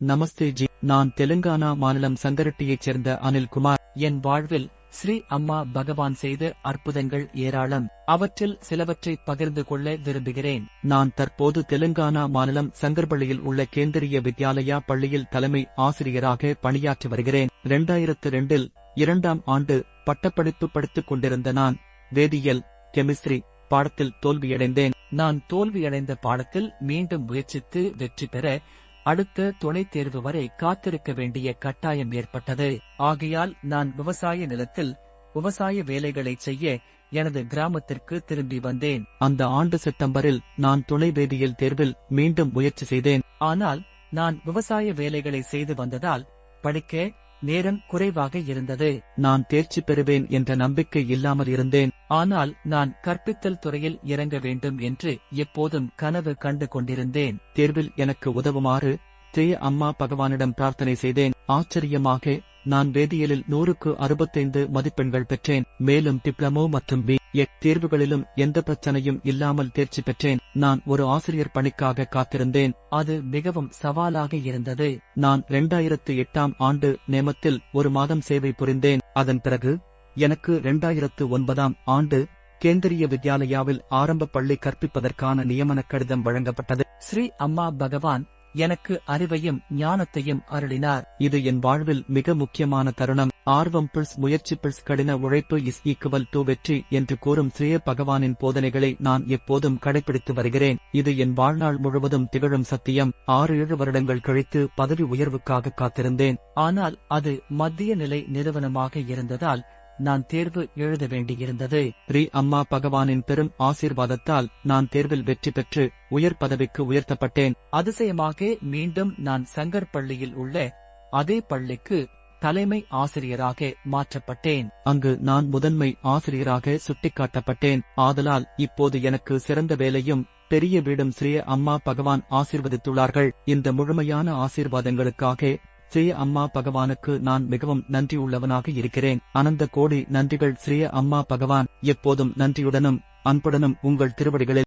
நமஸ்தே G. நான் தெலுங்கானா மாநிலம் சங்கரட்டியைச் சேர்ந்த அனில்குமார் என் வாழ்வில் ஸ்ரீ அம்மா பகவான் செய்த அற்புதங்கள் ஏராளம். அவற்றில் சிலவற்றை பகிர்ந்து கொள்ள விரும்புகிறேன். நான் தற்போது தெலுங்கானா மாநிலம் சங்கர்பள்ளியில் உள்ள கேந்திரிய வித்யாலயா பள்ளியில் தலைமை ஆசிரியராக பணியாற்றி வருகிறேன். இரண்டாயிரத்து ரெண்டில் இரண்டாம் ஆண்டு பட்டப்படிப்பு படித்துக் கொண்டிருந்த நான் வேதியியல் கெமிஸ்ட்ரி பாடத்தில் தோல்வியடைந்தேன். நான் தோல்வியடைந்த பாடத்தில் மீண்டும் முயற்சித்து வெற்றி பெற அடுத்த துணைத் தேர்வு வரை காத்திருக்க வேண்டிய கட்டாயம் ஏற்பட்டது. ஆகையால் நான் விவசாய நிலத்தில் விவசாய வேலைகளை செய்ய எனது கிராமத்திற்கு திரும்பி வந்தேன். அந்த ஆண்டு செப்டம்பரில் நான் துணை வேதியியல் தேர்வில் மீண்டும் முயற்சி செய்தேன். ஆனால் நான் விவசாய வேலைகளை செய்து வந்ததால் படிக்க நேரம் குறைவாக இருந்தது. நான் தேர்ச்சி பெறுவேன் என்ற நம்பிக்கை இல்லாமல் இருந்தேன். ஆனால் நான் கற்பித்தல் துறையில் இறங்க வேண்டும் என்று எப்போதும் கனவு கண்டு கொண்டிருந்தேன். தேர்வில் எனக்கு உதவுமாறு திரு அம்மா பகவானிடம் பிரார்த்தனை செய்தேன். ஆச்சரியமாக நான் வேதியியலில் நூறுக்கு அறுபத்தைந்து மதிப்பெண்கள் பெற்றேன். மேலும் டிப்ளமோ மற்றும் பி. எட் தேர்வுகளிலும் எந்த பிரச்சனையும் இல்லாமல் தேர்ச்சி பெற்றேன். நான் ஒரு ஆசிரியர் பணிக்காக காத்திருந்தேன். அது மிகவும் சவாலாக இருந்தது. நான் இரண்டாயிரத்து எட்டாம் ஆண்டு நேமத்தில் ஒரு மாதம் சேவை புரிந்தேன். அதன் பிறகு எனக்கு இரண்டாயிரத்து ஒன்பதாம் ஆண்டு கேந்திரிய வித்யாலயாவில் ஆரம்ப பள்ளி கற்பிப்பதற்கான நியமனக் கடிதம் வழங்கப்பட்டது. ஸ்ரீ அம்மா பகவான் எனக்கு அறிவையும் ஞானத்தையும் அருளினார். இது என் வாழ்வில் மிக முக்கியமான தருணம். ஆர்வம் பிள்ஸ் முயற்சி பிள்ஸ் கடின உழைப்பு இஸ் ஈக்குவல் டு வெற்றி என்று கூறும் ஸ்ரீய பகவானின் போதனைகளை நான் எப்போதும் கடைபிடித்து வருகிறேன். இது என் வாழ்நாள் முழுவதும் திகழும் சத்தியம். ஆறு ஏழு வருடங்கள் கழித்து பதவி உயர்வுக்காக காத்திருந்தேன். ஆனால் அது மத்திய நிலை நிறுவனமாக இருந்ததால் நான் தேர்வு எழுத வேண்டியிருந்தது. ஸ்ரீ அம்மா பகவானின் பெரும் ஆசீர்வாதத்தால் நான் தேர்வில் வெற்றி பெற்று உயர் பதவிக்கு உயர்த்தப்பட்டேன். அதிசயமாக மீண்டும் நான் சங்கர் பள்ளியில் உள்ள அதே பள்ளிக்கு தலைமை ஆசிரியராக மாற்றப்பட்டேன். அங்கு நான் முதன்மை ஆசிரியராக சுட்டிக்காட்டப்பட்டேன். ஆதலால் இப்போது எனக்கு சிறந்த வேலையும் பெரிய வீடும் ஸ்ரீ அம்மா பகவான் ஆசீர்வதித்துள்ளார்கள். இந்த முழுமையான ஆசீர்வாதங்களுக்காக ஸ்ரீ அம்மா பகவானுக்கு நான் மிகவும் நன்றியுள்ளவனாக இருக்கிறேன். அனந்த கோடி நன்றிகள் ஸ்ரீ அம்மா பகவான். எப்போதும் நன்றியுடனும் அன்புடனும் உங்கள் திருவடிகளில்